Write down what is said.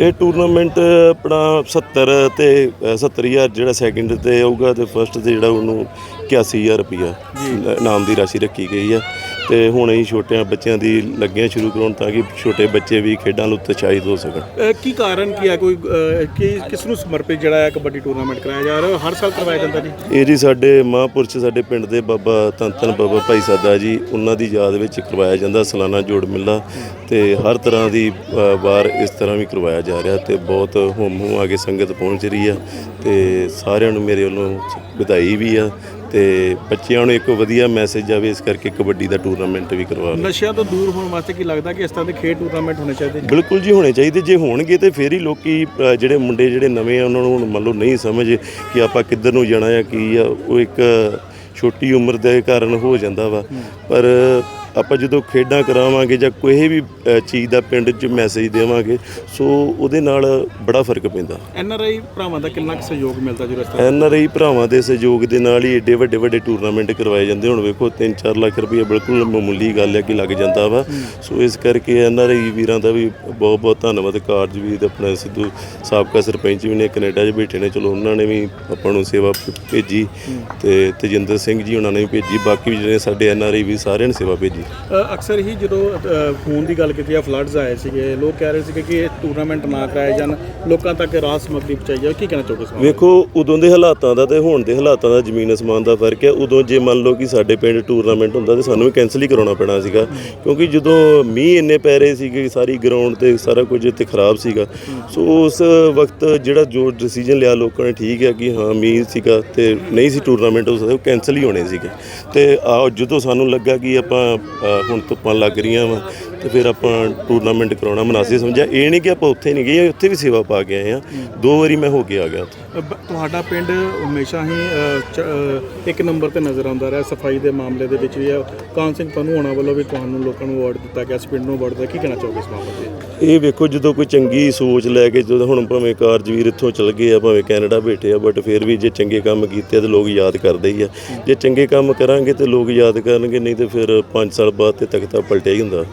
ਇਹ ਟੂਰਨਾਮੈਂਟ ਆਪਣਾ 70 ਤੇ ਅ, 70000 ਜਿਹੜਾ ਸੈਕਿੰਡ ਤੇ ਆਊਗਾ ਤੇ ਫਸਟ ਤੇ ਜਿਹੜਾ ਉਹਨੂੰ 81000 ਰੁਪਇਆ ਨਾਮ ਦੀ ਰਾਸ਼ੀ ਰੱਖੀ ਗਈ ਆ ਤੇ ਹੁਣ ਹੀ ਛੋਟਿਆਂ ਬੱਚਿਆਂ ਦੀ ਲੱਗੀਆਂ ਸ਼ੁਰੂ ਕਰਾਉਣ ਤਾਂ ਕਿ ਛੋਟੇ ਬੱਚੇ ਵੀ ਖੇਡਾਂ ਨੂੰ ਉਤਸ਼ਾਹਿਤ ਹੋ ਸਕਣ। ਅਹ ਕੀ ਕਾਰਨ ਕੀ ਹੈ? ਕੋਈ ਅਹ, ਕੀ ਕਿਸ ਨੂੰ ਸਮਰਪਿਤ ਜਿਹੜਾ ਹੈ ਕਬੱਡੀ ਟੂਰਨਾਮੈਂਟ ਕਰਾਇਆ ਜਾ ਰਿਹਾ? ਹਰ ਸਾਲ ਕਰਵਾਇਆ ਜਾਂਦਾ ਜੀ? ਇਹ ਜੀ ਸਾਡੇ ਮਹਾਂਪੁਰਸ਼ ਸਾਡੇ ਪਿੰਡ ਦੇ ਬਾਬਾ ਧੰਨ ਬਾਬਾ ਭਾਈ ਸਾਦਾ ਜੀ ਉਹਨਾਂ ਦੀ ਯਾਦ ਵਿੱਚ ਕਰਵਾਇਆ ਜਾਂਦਾ ਸਾਲਾਨਾ ਜੋੜ ਮੇਲਾ ਤੇ ਹਰ ਤਰ੍ਹਾਂ ਦੀ ਅ, ਵਾਰ ਇਸ ਤਰ੍ਹਾਂ ਵੀ ਕਰਵਾਇਆ ਜਾ ਰਿਹਾ ਤੇ ਬਹੁਤ ਹੁਮ ਹੁਮ ਆ ਕੇ ਸੰਗਤ ਪਹੁੰਚ ਰਹੀ ਆ ਤੇ ਸਾਰਿਆਂ ਨੂੰ ਮੇਰੇ ਵੱਲੋਂ ਵਧਾਈ ਵੀ ਆ ਤੇ ਬੱਚਿਆਂ ਨੂੰ ਇੱਕ ਵਧੀਆ ਮੈਸੇਜ ਆਵੇ ਇਸ ਕਰਕੇ ਕਬੱਡੀ ਦਾ ਟੂਰਨਾਮੈਂਟ ਵੀ ਕਰਵਾ ਲਿਆ ਨਸ਼ਿਆਂ ਤੋਂ ਦੂਰ ਹੋਣ ਵਾਸਤੇ ਕੀ ਲੱਗਦਾ ਕਿ ਇਸ ਤਰ੍ਹਾਂ ਦੇ ਖੇਡ ਟੂਰਨਾਮੈਂਟ ਹੋਣੇ ਚਾਹੀਦੇ? ਬਿਲਕੁਲ ਜੀ ਹੋਣੇ ਚਾਹੀਦੇ। ਜੇ ਹੋਣਗੇ ਤੇ ਫੇਰ ਹੀ ਲੋਕੀ ਅ, ਜਿਹੜੇ ਮੁੰਡੇ ਜਿਹੜੇ ਨਵੇਂ ਆ ਉਹਨਾਂ ਨੂੰ ਹੁਣ ਮੰਨ ਲਓ ਨਹੀਂ ਸਮਝ ਕਿ ਆਪਾਂ ਕਿੱਧਰ ਨੂੰ ਜਾਣਾ ਆ ਕੀ ਆ ਉਹ ਇੱਕ ਛੋਟੀ ਉਮਰ ਦੇ ਕਾਰਨ ਹੋ ਜਾਂਦਾ ਵਾ। ਪਰ ਆਪਾਂ ਜਦੋਂ ਖੇਡਾਂ ਕਰਾਵਾਂਗੇ ਜਾਂ ਕੋਈ ਵੀ ਚੀਜ਼ ਦਾ ਪਿੰਡ 'ਚ ਮੈਸੇਜ ਦੇਵਾਂਗੇ ਸੋ ਉਹਦੇ ਨਾਲ ਬੜਾ ਫ਼ਰਕ ਪੈਂਦਾ। ਐਨ ਆਰ ਆਈ ਭਰਾਵਾਂ ਦਾ ਕਿੰਨਾ ਕੁ ਸਹਿਯੋਗ ਮਿਲਦਾ ਇਸ ਤਰ੍ਹਾਂ ਐਨ ਆਰ ਆਈ ਭਰਾਵਾਂ ਦੇ ਸਹਿਯੋਗ ਦੇ ਨਾਲ ਹੀ ਏਡੇ ਵੱਡੇ ਵੱਡੇ ਟੂਰਨਾਮੈਂਟ ਕਰਵਾਏ ਜਾਂਦੇ ਹੁਣ ਵੇਖੋ 3-4 ਲੱਖ ਰੁਪਏ ਬਿਲਕੁਲ ਮਾਮੂਲੀ ਗੱਲ ਹੈ ਕਿ ਲੱਗ ਜਾਂਦਾ ਵਾ। ਸੋ ਇਸ ਕਰਕੇ ਐਨ ਆਰ ਆਈ ਵੀਰਾਂ ਦਾ ਵੀ ਬਹੁਤ ਬਹੁਤ ਧੰਨਵਾਦ। ਕਾਰਜ ਵੀ ਤੇ ਆਪਣਾ ਸਿੱਧੂ ਸਾਬਕਾ ਸਰਪੰਚ ਵੀ ਨੇ ਕੈਨੇਡਾ 'ਚ ਬੈਠੇ ਨੇ। ਚਲੋ ਉਹਨਾਂ ਨੇ ਵੀ ਆਪਾਂ ਨੂੰ ਸੇਵਾ ਭੇਜੀ ਤੇ ਤਜਿੰਦਰ ਸਿੰਘ ਜੀ ਉਹਨਾਂ ਨੇ ਵੀ ਭੇਜੀ। ਬਾਕੀ ਵੀ ਜਿਹੜੇ ਸਾਡੇ ਐਨ ਆਰ ਆਈ ਵੀ ਸਾਰਿਆਂ ਨੇ ਸੇਵਾ ਭੇਜੀ। ਅਕਸਰ ਹੀ ਜਦੋਂ ਖੂਨ ਦੀ ਗੱਲ ਕੀਤੀ ਆ ਫਲੱਡਸ ਆਏ ਸੀਗੇ ਲੋਕ ਕਹਿ ਰਹੇ ਸੀਗੇ ਕਿ ਇਹ ਟੂਰਨਾਮੈਂਟ ਨਾ ਕਰਾਏ ਜਾਣ ਲੋਕਾਂ ਤੱਕ ਰਾਹਤ ਸਮੱਗਰੀ ਪਹੁੰਚਾਈ ਜਾਵੇ। ਕੀ ਕਹਿਣਾ ਚਾਹੋਗੇ ਇਸ ਬਾਰੇ ਵੇਖੋ ਉਦੋਂ ਦੇ ਹਾਲਾਤਾਂ ਦਾ ਤੇ ਹੁਣ ਦੇ ਹਾਲਾਤਾਂ ਦਾ ਜ਼ਮੀਨ ਅਸਮਾਨ ਦਾ ਫ਼ਰਕ ਹੈ। ਉਦੋਂ ਜੇ ਮੰਨ ਲਓ ਕਿ ਸਾਡੇ ਪਿੰਡ ਟੂਰਨਾਮੈਂਟ ਹੁੰਦਾ ਤੇ ਸਾਨੂੰ ਵੀ ਕੈਨਸਲ ਹੀ ਕਰਾਉਣਾ ਪੈਣਾ ਸੀਗਾ। ਕਿਉਂਕਿ ਜਦੋਂ ਮੀਂਹ ਇੰਨੇ ਪੈ ਰਹੇ ਸੀਗੇ ਸਾਰੀ ਗਰਾਊਂਡ ਤੇ ਸਾਰਾ ਕੁਝ ਇੱਥੇ ਖਰਾਬ ਸੀਗਾ। ਸੋ ਉਸ ਵਕਤ ਜਿਹੜਾ ਜੋ ਡਿਸੀਜਨ ਲਿਆ ਲੋਕਾਂ ਨੇ ਠੀਕ ਹੈ ਕਿ ਹਾਂ ਮੀਂਹ ਸੀਗਾ ਤੇ ਨਹੀਂ ਸੀ ਟੂਰਨਾਮੈਂਟ ਹੋ ਸਕਦਾ ਉਹ ਕੈਨਸਲ ਹੀ ਹੋਣੇ ਸੀਗੇ। ਤੇ ਆ ਜਦੋਂ ਸਾਨੂੰ ਲੱਗਾ ਕਿ ਆਪਾਂ ਹੁਣ ਧੁੱਪਾਂ ਲੱਗ ਰਹੀਆਂ ਵਾ ਤੇ ਫਿਰ ਆਪਾਂ ਟੂਰਨਾਮੈਂਟ ਕਰਾਉਣਾ ਮਨਾਸੀ ਸਮਝਿਆ। ਇਹ ਨਹੀਂ ਕਿ ਆਪਾਂ ਉੱਥੇ ਨਹੀਂ ਗਏ ਉੱਥੇ ਵੀ ਸੇਵਾ ਪਾ ਕੇ ਆਏ ਆ ਦੋ ਵਾਰੀ ਮੈਂ ਹੋ ਕੇ ਆ ਗਿਆ ਤੁਹਾਡਾ ਪਿੰਡ ਹਮੇਸ਼ਾ ਹੀ ਇੱਕ ਨੰਬਰ ਤੇ ਨਜ਼ਰ ਆਉਂਦਾ ਰਿਹਾ। ਸਫ਼ਾਈ ਦੇ ਮਾਮਲੇ ਦੇ ਵਿੱਚ ਵੀ ਆ ਕਾਨ ਸਿੰਘ ਤੁਹਾਨੂੰ ਹੋਣਾ ਵੱਲੋਂ ਵੀ ਤੁਹਾਨੂੰ ਲੋਕਾਂ ਨੂੰ ਅਵਾਰਡ ਦਿੱਤਾ ਗਿਆ ਇਸ ਪਿੰਡ ਨੂੰ ਅਵਾਰਡ ਦਿੱਤਾ। ਕੀ ਕਹਿਣਾ ਚਾਹੋਗੇ ਇਸ ਮਾਮਲੇ ਤੇ ਇਹ ਵੇਖੋ ਜਦੋਂ ਕੋਈ ਚੰਗੀ ਸੋਚ ਲੈ ਕੇ ਜਦੋਂ ਹੁਣ ਭਾਵੇਂ ਕਾਰਜਵੀਰ ਇੱਥੋਂ ਚਲ ਗਏ ਆ ਭਾਵੇਂ ਕੈਨੇਡਾ ਬੈਠੇ ਆ ਬਟ ਫਿਰ ਵੀ ਜੇ ਚੰਗੇ ਕੰਮ ਕੀਤੇ ਤੇ ਲੋਕ ਯਾਦ ਕਰਦੇ ਹੀ ਆ। ਜੇ ਚੰਗੇ ਕੰਮ ਕਰਾਂਗੇ ਤੇ ਲੋਕ ਯਾਦ ਕਰਨਗੇ ਨਹੀਂ ਤੇ ਫਿਰ 5 ਸਾਲ ਬਾਅਦ ਤੇ ਤਖਤਾ ਪਲਟਿਆ ਹੀ ਹੁੰਦਾ।